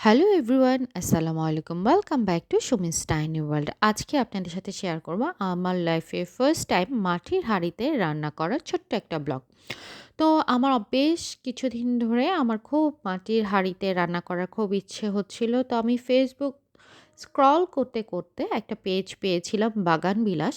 Hello everyone আসসালামু আলাইকুম welcome back to Sumi's tiny world আজকে আপনাদের সাথে শেয়ার করব আমার লাইফে ফার্স্ট টাইম মাটির হাঁড়িতে রান্না করার ছোট্ট একটা ব্লগ তো আমার বেশ কিছুদিন ধরে আমার খুব মাটির হাঁড়িতে রান্না করার খুব ইচ্ছে হচ্ছিল। তো আমি ফেসবুক স্ক্রল করতে, করতে একটা পেজ পেয়েছিলাম বাগান বিলাস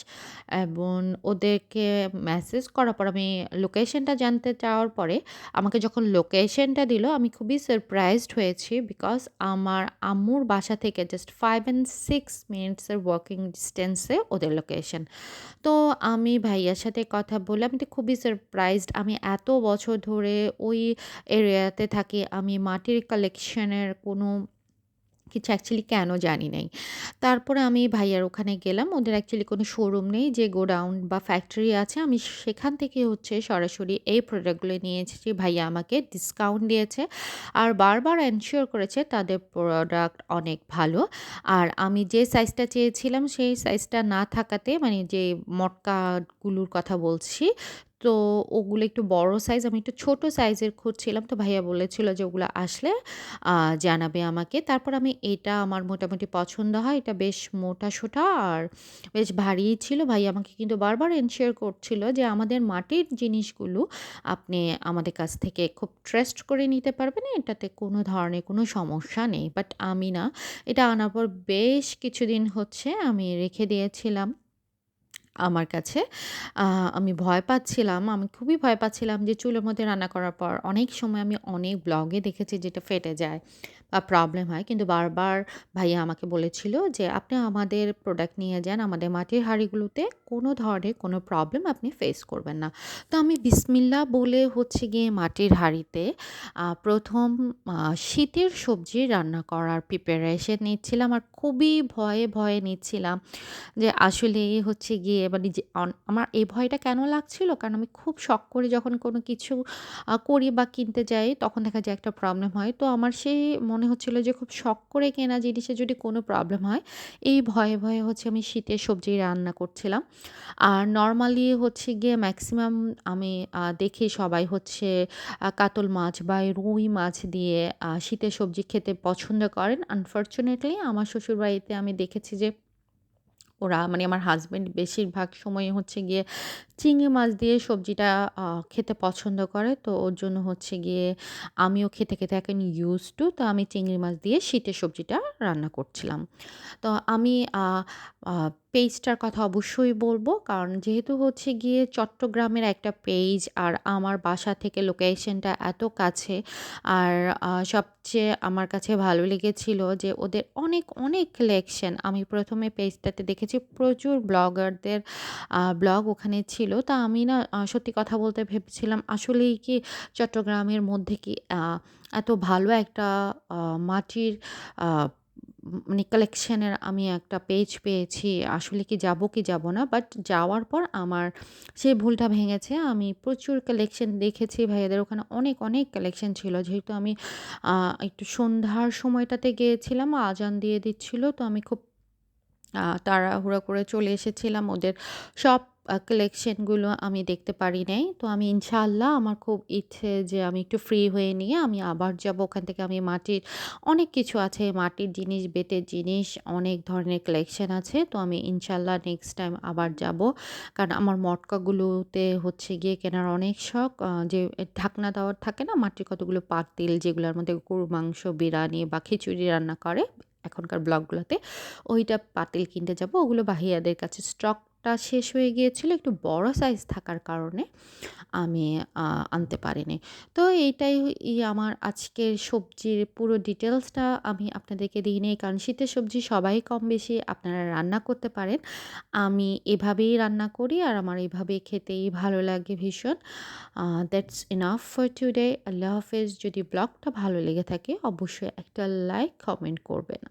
এবং ওদেরকে মেসেজ করার পর আমি লোকেশনটা জানতে চাওয়ার পরে আমাকে যখন লোকেশনটা দিল আমি খুবই সারপ্রাইজড হয়েছি বিকজ আমার আম্মুর বাসা থেকে জাস্ট ফাইভ অ্যান্ড সিক্স মিনিটসের ওয়াকিং ডিস্টেন্সে ওদের লোকেশন তো আমি ভাইয়ার সাথে কথা বলে আমি তো খুবই সারপ্রাইজড আমি এত বছর ধরে ওই এরিয়াতে থাকি আমি মাটির কালেকশনের কোনো কিছু অ্যাকচুয়ালি কেন জানি নাই। তারপরে আমি ভাইয়ার ওখানে গেলাম। ওদের অ্যাকচুয়ালি কোনো শোরুম নেই, যে গোডাউন বা ফ্যাক্টরি আছে। আমি সেখান থেকে হচ্ছে সরাসরি এই প্রোডাক্টগুলো নিয়ে এসেছি। ভাইয়া আমাকে ডিসকাউন্ট দিয়েছে। আর বারবার এনশিওর করেছে তাদের প্রোডাক্ট অনেক ভালো। আর আমি যে সাইজটা চেয়েছিলাম, সেই সাইজটা না থাকাতে মানে যে মটকাগুলোর কথা বলছি তো ওগুলো একটু বড় সাইজ আমি একটু ছোট সাইজের খুঁজছিলাম। তো ভাইয়া বলেছিল যে ওগুলো আসলে জানাবে আমাকে। তারপর আমি এটা আমার মোটামুটি পছন্দ হয়। এটা বেশ মোটা সোটা আর বেশ ভারী ছিল। ভাই আমাকে কিন্তু বারবার এনশিওর করছিল যে আমাদের মাটির জিনিসগুলো আপনি আমাদের কাছ থেকে খুব ট্রাস্ট করে নিতে পারবেন। এটাতে কোনো ধরনের কোনো সমস্যা নেই। বাট আমি না, এটা আনার পর বেশ কিছুদিন হচ্ছে আমি রেখে দিয়েছিলাম। আমার কাছে। আমি ভয় পাচ্ছিলাম। আমি খুবই ভয় পাচ্ছিলাম যে চুলের মধ্যে রান্না করার পর অনেক সময় আমি অনেক ব্লগে দেখেছি যেটা ফেটে যায় বা প্রবলেম হয়। কিন্তু বারবার ভাইয়া আমাকে বলেছিল যে, "আপনি আমাদের প্রোডাক্ট নিয়ে যান। আমাদের মাটির হাঁড়িগুলোতে কোনো ধরনের কোনো প্রবলেম আপনি ফেস করবেন না।" তো আমি বিসমিল্লাহ বলে হচ্ছে গিয়ে মাটির হাঁড়িতে প্রথম শীতের সবজি রান্না করার প্রিপারেশন নিচ্ছিলাম। আর খুবই ভয়ে, ভয়ে নিচ্ছিলাম যে আসলে হচ্ছে গিয়ে মানে যে আমার এই ভয়টা কেন লাগছিল? কারণ আমি খুব শখ করে যখন কোনো কিছু করি বা কিনতে যাই তখন দেখা যায় একটা প্রবলেম হয়। তো আমার সেই মনে হচ্ছিল যে খুব শখ করে কেনা জিনিসে যদি কোনো প্রবলেম হয়, এই ভয়ে, ভয়ে হচ্ছে আমি শীতের সবজি রান্না করছিলাম। আর নর্মালি হচ্ছে গিয়ে ম্যাক্সিমাম আমি দেখি সবাই হচ্ছে কাতল মাছ বা রুই মাছ দিয়ে শীতের সবজি খেতে পছন্দ করেন। আনফরচুনেটলি আমার শ্বশুরবাড়িতে আমি দেখেছি যে ওরা মানে আমার হাজব্যান্ড বেশিরভাগ সময় হচ্ছে গিয়ে চিংড়ি মাছ দিয়ে সবজিটা খেতে পছন্দ করে। তো ওর জন্য হচ্ছে গিয়ে আমিও খেতে, খেতে এখন ইউজ টু তো আমি চিংড়ি মাছ দিয়ে শীতের সবজিটা রান্না করছিলাম। তো আমি পেজটার কথা অবশ্যই বলব। কারণ যেহেতু হচ্ছে গিয়ে চট্টগ্রামের একটা পেজ আর আমার বাসা থেকে লোকেশনটা এত কাছে আর সবচেয়ে আমার কাছে ভালো লেগেছিল যে ওদের অনেক, অনেক কালেকশন আমি প্রথমে পেজটাতে দেখেছি প্রচুর ব্লগারদের ব্লগ ওখানে ছিল। তা আমি না সত্যি কথা বলতে ভেবেছিলাম আসলেই কি চট্টগ্রামের মধ্যে কি এত ভালো একটা মাটির মানে কালেকশনের আমি একটা পেজ পেয়েছি। আসলে কি যাব কি যাব না? বাট যাওয়ার পর আমার সেই ভুলটা ভেঙেছে। আমি প্রচুর কালেকশন দেখেছি ভাইয়াদের ওখানে অনেক, অনেক কালেকশন ছিল। যেহেতু আমি একটু সন্ধ্যার সময়টাতে গিয়েছিলাম, আজান দিয়ে দিচ্ছিল। তো আমি খুব তাড়াহুড়া করে চলে এসেছিলাম। ওদের সব কালেকশনগুলো আমি দেখতে পারি নাই। তো আমি ইনশাআল্লাহ আমার খুব ইচ্ছে যে আমি একটু ফ্রি হয়ে নিয়ে আমি আবার যাব। ওখান থেকে আমি মাটির অনেক কিছু আছে। মাটির জিনিস, বেতের জিনিস অনেক ধরনের কালেকশন আছে। তো আমি ইনশাল্লাহ নেক্সট টাইম আবার যাব। কারণ আমার মটকাগুলোতে হচ্ছে গিয়ে কেনার অনেক শখ। যে ঢাকনা দেওয়ার থাকে না মাটির কতগুলো পাতিল যেগুলোর মধ্যে গরুর মাংস, বিরানি বা খিচুড়ি রান্না করে এখনকার ব্লগগুলোতে। ওইটা পাতিল কিনতে যাব। ওগুলো বাহিয়াদের কাছে স্টকটা শেষ হয়ে গিয়েছিল। একটু বড় সাইজ থাকার কারণে আমি আনতে পারিনি। তো এইটাই আমার আজকের সবজির পুরো ডিটেলসটা আমি আপনাদেরকে দিই নাই। কারণ শীতের সবজি সবাই কম বেশি আপনারা রান্না করতে পারেন। আমি এভাবেই রান্না করি আর আমার এভাবে খেতেই ভালো লাগে ভীষণ। That's enough for today. আল্লাহ হাফেজ। যদি ব্লগটা ভালো লেগে থাকে অবশ্যই একটা লাইক, কমেন্ট করবেন।